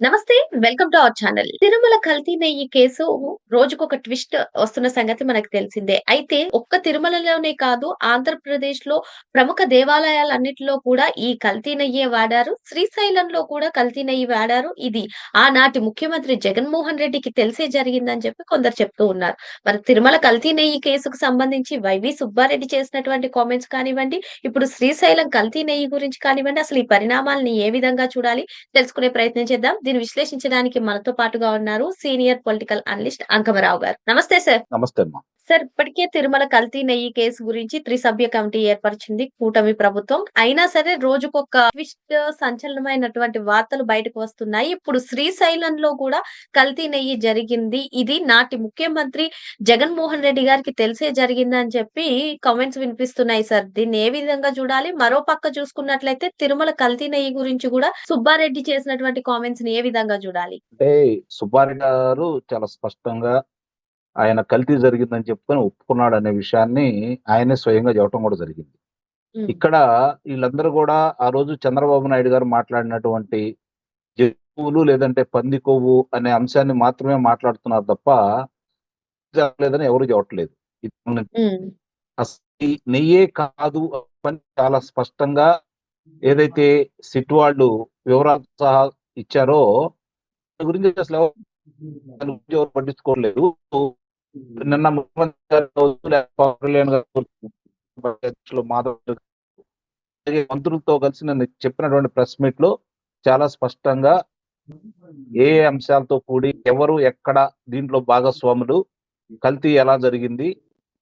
నమస్తే welcome to our channel. Tirumala కల్తీ నెయ్యి కేసు రోజుకొక ట్విస్ట్ వస్తున్న సంగతి మనకు తెలిసిందే. అయితే ఒక్క తిరుమలలోనే కాదు ఆంధ్రప్రదేశ్లో ప్రముఖ దేవాలయాలన్నిటిలో కూడా ఈ కల్తీ నెయ్యే వాడారు. శ్రీశైలంలో కూడా కల్తీ నెయ్యి వాడారు. ఇది ఆనాటి ముఖ్యమంత్రి జగన్మోహన్ రెడ్డికి తెలిసే జరిగిందని చెప్పి కొందరు చెప్తూ ఉన్నారు. మరి తిరుమల కల్తీ నెయ్యి కేసుకు సంబంధించి వైవి సుబ్బారెడ్డి చేసినటువంటి కామెంట్స్ కానివ్వండి ఇప్పుడు శ్రీశైలం కల్తీ నెయ్యి గురించి కానివ్వండి అసలు ఈ పరిణామాలని ఏ విధంగా చూడాలి తెలుసుకునే ప్రయత్నం చేద్దాం. దీన్ని విశ్లేషించడానికి మనతో పాటుగా ఉన్నారు సీనియర్ పొలిటికల్ అనలిస్ట్ అంకమరావు గారు. నమస్తే సార్. నమస్తే సార్ ఇప్పటికే తిరుమల కల్తీ నెయ్యి కేసు గురించి త్రిసభ్య కమిటీ ఏర్పరిచింది కూటమి ప్రభుత్వం. అయినా సరే రోజుకొక ట్విస్ట్ సంచలనమైనటువంటి వార్తలు బయటకు వస్తున్నాయి. ఇప్పుడు శ్రీశైలంలో కూడా కల్తీ నెయ్యి జరిగింది. ఇది నాటి ముఖ్యమంత్రి జగన్మోహన్ రెడ్డి గారికి తెలిసే జరిగింది అని చెప్పి కామెంట్స్ వినిపిస్తున్నాయి సార్. దీన్ని ఏ విధంగా చూడాలి? మరో పక్క చూసుకున్నట్లయితే తిరుమల కల్తీ నెయ్యి గురించి కూడా సుబ్బారెడ్డి చేసినటువంటి కామెంట్స్ని ఏ విధంగా చూడాలి? అంటే సుబ్బారెడ్డి గారు చాలా స్పష్టంగా ఆయన కల్తీ జరిగిందని చెప్పుకొని ఒప్పుకున్నాడు అనే విషయాన్ని ఆయనే స్వయంగా చెప్పడం కూడా జరిగింది. ఇక్కడ వీళ్ళందరూ కూడా ఆ రోజు చంద్రబాబు నాయుడు గారు మాట్లాడినటువంటి జంతువులు లేదంటే పంది కొవ్వు అనే అంశాన్ని మాత్రమే మాట్లాడుతున్నారు తప్ప జరగలేదని ఎవరు చెప్పట్లేదు. అసలు నెయ్యే కాదు అని చాలా స్పష్టంగా ఏదైతే సిట్ వాళ్ళు వివరాలు సహా ఇచ్చారో గురించి అసలు పట్టించుకోలేదు. నిన్న ముఖ్యమంత్రి మాధవ్ మంత్రులతో కలిసి నిన్న చెప్పినటువంటి ప్రెస్ మీట్లో చాలా స్పష్టంగా ఏ అంశాలతో కూడి ఎవరు ఎక్కడ దీంట్లో భాగస్వాములు కల్తీ ఎలా జరిగింది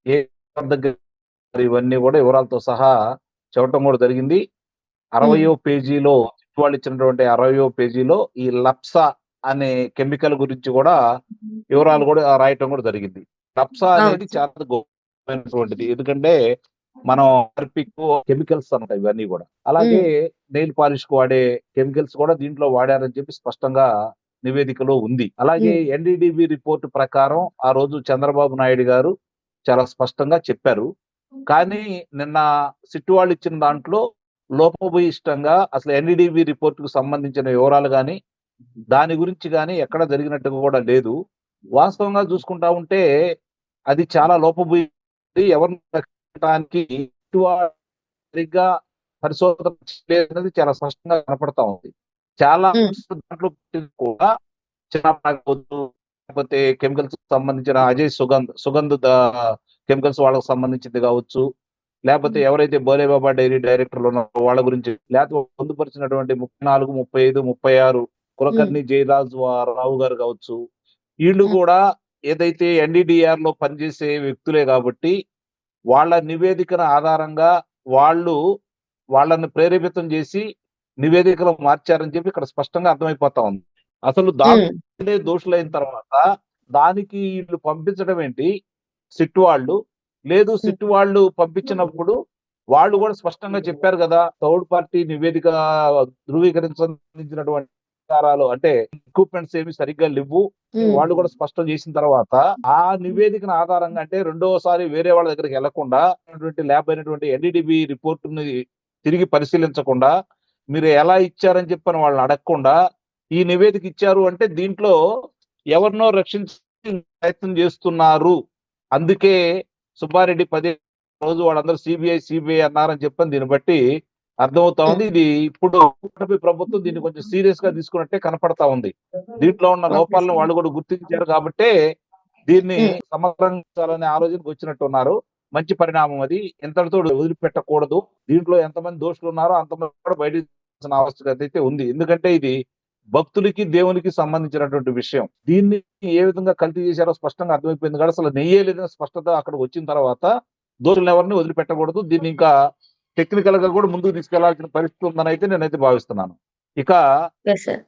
ఏ ఇవన్నీ కూడా వివరాలతో సహా చెప్పడం కూడా జరిగింది. అరవయో పేజీలో వాళ్ళు ఇచ్చినటువంటి అరవయో పేజీలో ఈ లప్సా అనే కెమికల్ గురించి కూడా వివరాలు కూడా రాయటం కూడా జరిగింది. లప్సా అనేది. చాలా గొప్పమైనటువంటిది. ఎందుకంటే మనం హార్పిక్ కెమికల్స్ అన్నమాట ఇవన్నీ కూడా. అలాగే నెయిల్ పాలిష్కు వాడే కెమికల్స్ కూడా దీంట్లో వాడారని చెప్పి స్పష్టంగా నివేదికలో ఉంది. అలాగే ఎన్డీడీబీ రిపోర్ట్ ప్రకారం ఆ రోజు చంద్రబాబు నాయుడు గారు చాలా స్పష్టంగా చెప్పారు. కానీ నిన్న సిట్టు వాళ్ళు ఇచ్చిన దాంట్లో లోపభూయిష్టంగా అసలు ఎన్డీడీబీ రిపోర్ట్కు సంబంధించిన వివరాలు కానీ దాని గురించి కానీ ఎక్కడ జరిగినట్టుగా కూడా లేదు. వాస్తవంగా చూసుకుంటా ఉంటే అది చాలా లోపభూయి ఎవరిని రక్షించడానికి సరిగ్గా పరిశోధన చేయలేదనేది చాలా స్పష్టంగా కనపడతా ఉంది. చాలా. దాంట్లో కూడా చిన్న కావచ్చు లేకపోతే కెమికల్స్ సంబంధించిన అజయ్ సుగంధ్ సుగంధ్ కెమికల్స్ వాళ్ళకి సంబంధించింది కావచ్చు. లేకపోతే ఎవరైతే బోలేబాబా డైరీ డైరెక్టర్లు ఉన్నారో వాళ్ళ గురించి లేకపోతే పొందుపరిచినటువంటి ముప్పై నాలుగు ముప్పై ఐదు ముప్పై ఆరు కులకర్ణి జయరాజ్ రావు గారు కావచ్చు. వీళ్ళు. కూడా ఏదైతే ఎన్డీడీఆర్లో పనిచేసే వ్యక్తులే కాబట్టి వాళ్ళ నివేదికన ఆధారంగా వాళ్ళు వాళ్ళని ప్రేరేపితం చేసి నివేదికలు మార్చారని చెప్పి ఇక్కడ స్పష్టంగా అర్థమైపోతా ఉంది. అసలు దాంట్లో దోషులైన తర్వాత దానికి వీళ్ళు పంపించడం ఏంటి? సిట్ వాళ్ళు. లేదు సిట్ వాళ్ళు పంపించినప్పుడు వాళ్ళు కూడా స్పష్టంగా చెప్పారు కదా థర్డ్ పార్టీ నివేదిక ధృవీకరించినటువంటి ఆధారాలు అంటే ఎక్విప్మెంట్స్ ఏమి సరిగ్గా లేవు. వాళ్ళు కూడా స్పష్టం చేసిన తర్వాత ఆ నివేదికను ఆధారంగా అంటే రెండోసారి వేరే వాళ్ళ దగ్గరికి వెళ్ళకుండా ల్యాబ్ అయినటువంటి ఎన్డీడీబీ రిపోర్ట్ని తిరిగి పరిశీలించకుండా మీరు ఎలా ఇచ్చారని చెప్పని వాళ్ళని అడగకుండా ఈ నివేదిక ఇచ్చారు అంటే దీంట్లో ఎవరినో రక్షించే ప్రయత్నం చేస్తున్నారు. అందుకే సుబ్బారెడ్డి పదే రోజు వాళ్ళందరూ సిబిఐ సిబిఐ అన్నారని చెప్పని దీన్ని బట్టి అర్థమవుతా ఉంది. ఇది ఇప్పుడు ప్రభుత్వం దీన్ని కొంచెం సీరియస్గా తీసుకున్నట్టే కనపడతా ఉంది. దీంట్లో ఉన్న లోపాలను వాళ్ళు కూడా గుర్తించారు కాబట్టి దీన్ని మ్మ్. సమగ్రించాలనే ఆలోచనకు వచ్చినట్టు ఉన్నారు మంచి పరిణామం అది. ఎంతటితో వదిలిపెట్టకూడదు. దీంట్లో ఎంతమంది దోషులు ఉన్నారో అంతమంది కూడా బయట ఆవశ్యకత అయితే ఉంది. ఎందుకంటే ఇది భక్తులకి దేవునికి సంబంధించినటువంటి విషయం. దీన్ని ఏ విధంగా కల్తీ చేశారో స్పష్టంగా అర్థమైపోయింది. కాబట్టి అసలు నెయ్యే లేదని స్పష్టత అక్కడ వచ్చిన తర్వాత దోషులను ఎవరిని వదిలిపెట్టకూడదు. దీన్ని ఇంకా టెక్నికల్గా కూడా ముందుకు తీసుకెళ్ళాల్సిన పరిస్థితి ఉందని అయితే నేనైతే భావిస్తున్నాను ఇక.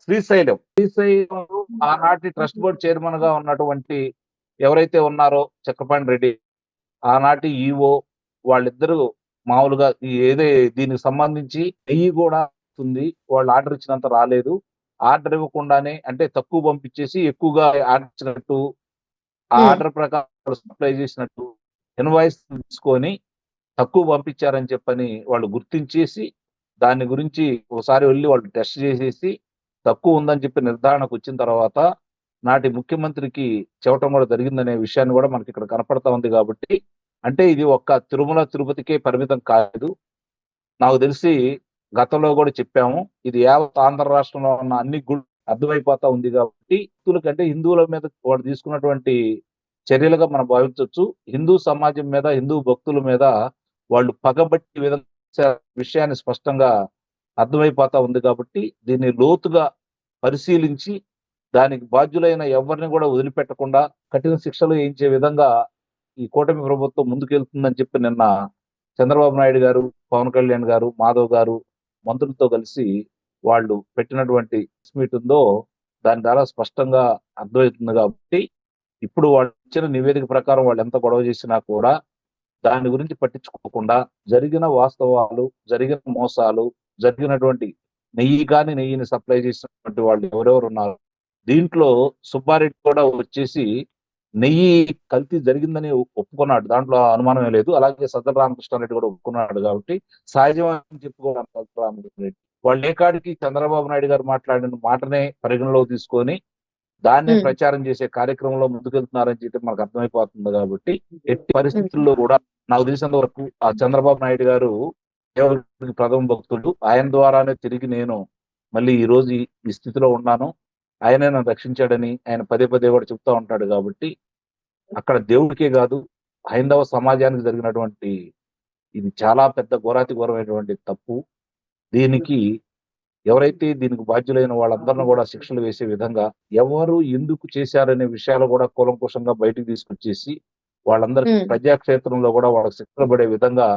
శ్రీశైలం శ్రీశైలం ఆనాటి ట్రస్ట్ బోర్డ్ చైర్మన్గా ఉన్నటువంటి ఎవరైతే ఉన్నారో చక్రపాణి రెడ్డి ఆనాటి ఈఓ వాళ్ళిద్దరూ మామూలుగా ఏదే దీనికి సంబంధించి నెయ్యి కూడా ఉంది వాళ్ళు ఆర్డర్ ఇచ్చినంత రాలేదు ఆర్డర్ ఇవ్వకుండానే అంటే తక్కువ పంపించేసి ఎక్కువగా ఆర్డర్ ఇచ్చినట్టు ఆ Hmm. ఆర్డర్ ప్రకారం సప్లై చేసినట్టు ఇన్వాయిస్ తీసుకొని తక్కువ పంపించారని చెప్పని వాళ్ళు గుర్తించేసి దాని గురించి ఒకసారి వెళ్ళి వాళ్ళు టెస్ట్ చేసేసి తక్కువ ఉందని చెప్పి నిర్ధారణకు వచ్చిన తర్వాత నాటి ముఖ్యమంత్రికి చెవటం కూడా జరిగిందనే విషయాన్ని కూడా మనకి ఇక్కడ కనపడతా ఉంది కాబట్టి అంటే ఇది ఒక్క తిరుమల తిరుపతికే పరిమితం కాదు. నాకు తెలిసి గతంలో కూడా చెప్పాము ఇది యావత్ ఆంధ్ర రాష్ట్రంలో ఉన్న అన్ని గుళ్ళు అర్థమైపోతా ఉంది కాబట్టి హిందువులకంటే హిందువుల మీద వాడు తీసుకున్నటువంటి చర్యలుగా మనం భావించవచ్చు. హిందూ సమాజం మీద హిందూ భక్తుల మీద వాళ్ళు పగబట్టి విధంగా విషయాన్ని స్పష్టంగా అర్థమైపోతా ఉంది కాబట్టి దీన్ని లోతుగా పరిశీలించి దానికి బాధ్యులైన ఎవరిని కూడా వదిలిపెట్టకుండా కఠిన శిక్షలు వేయించే విధంగా ఈ కూటమి ప్రభుత్వం ముందుకెళ్తుందని చెప్పి నిన్న చంద్రబాబు నాయుడు గారు పవన్ కళ్యాణ్ గారు మాధవ్ గారు మంత్రులతో కలిసి వాళ్ళు పెట్టినటువంటి మీట్ ఉందో దాని ద్వారా స్పష్టంగా అర్థమవుతుంది కాబట్టి ఇప్పుడు వాళ్ళు ఇచ్చిన నివేదిక ప్రకారం వాళ్ళు ఎంత గొడవ చేసినా కూడా దాని గురించి పట్టించుకోకుండా జరిగిన వాస్తవాలు జరిగిన మోసాలు జరిగినటువంటి నెయ్యి కానీ నెయ్యిని సప్లై చేసినటువంటి వాళ్ళు ఎవరెవరు ఉన్నారు దీంట్లో సుబ్బారెడ్డి కూడా వచ్చేసి నెయ్యి కల్తీ జరిగిందని ఒప్పుకున్నాడు. దాంట్లో అనుమానమే లేదు. అలాగే సజ్జల రామకృష్ణారెడ్డి కూడా ఒప్పుకున్నాడు కాబట్టి సహజమని చెప్పుకోవడం సజ్జల రామకృష్ణారెడ్డి. వాళ్ళు ఏ కాడికి చంద్రబాబు నాయుడు గారు మాట్లాడిన మాటనే పరిగణలోకి తీసుకొని దాన్నే. ప్రచారం చేసే కార్యక్రమంలో ముందుకెళ్తున్నారని చెప్పి మనకు అర్థమైపోతుంది కాబట్టి ఎట్టి పరిస్థితుల్లో కూడా నాకు తెలిసినంత వరకు ఆ చంద్రబాబు నాయుడు గారు దేవుడికి ప్రథమ భక్తుడు. ఆయన ద్వారానే తిరిగి నేను మళ్ళీ ఈ రోజు ఈ- స్థితిలో ఉన్నాను. ఆయనే నన్ను రక్షించాడని ఆయన పదే పదే కూడా చెప్తా ఉంటాడు కాబట్టి అక్కడ దేవుడికే కాదు హైందవ సమాజానికి జరిగినటువంటి ఇది చాలా పెద్ద ఘోరాతి ఘోరమైనటువంటి తప్పు. దీనికి ఎవరైతే దీనికి బాధ్యులైన వాళ్ళందరిని కూడా శిక్షలు వేసే విధంగా ఎవరు ఎందుకు చేశారనే విషయాలు కూడా కూలంకుషంగా బయటికి తీసుకొచ్చేసి వాళ్ళందరికీ. ప్రజాక్షేత్రంలో కూడా వాళ్ళకి శిక్షలు పడే విధంగా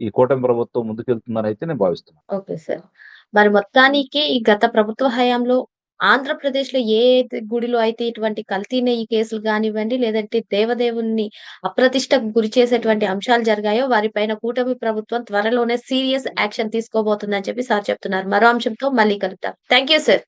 ఈ కూటమి ప్రభుత్వం ముందుకెళ్తుందని అయితే నేను భావిస్తున్నాను ఓకే సార్. మరి మొత్తానికి ఈ గత ప్రభుత్వ హయాంలో ఆంధ్రప్రదేశ్‌లో ఏ అయితే గుడిలో అయితే ఇటువంటి కల్తీ నెయ్యి కేసులు గానివ్వండి, లేదంటే దేవదేవున్ని అప్రతిష్టకు గురి చేసేటువంటి అంశాలు జరిగాయో వారిపైన కూటమి ప్రభుత్వం త్వరలోనే సీరియస్ యాక్షన్ తీసుకోబోతుందని చెప్పి సార్ చెప్తున్నారు. మరో అంశంతో మళ్ళీ కలుద్దాం. Thank you sir.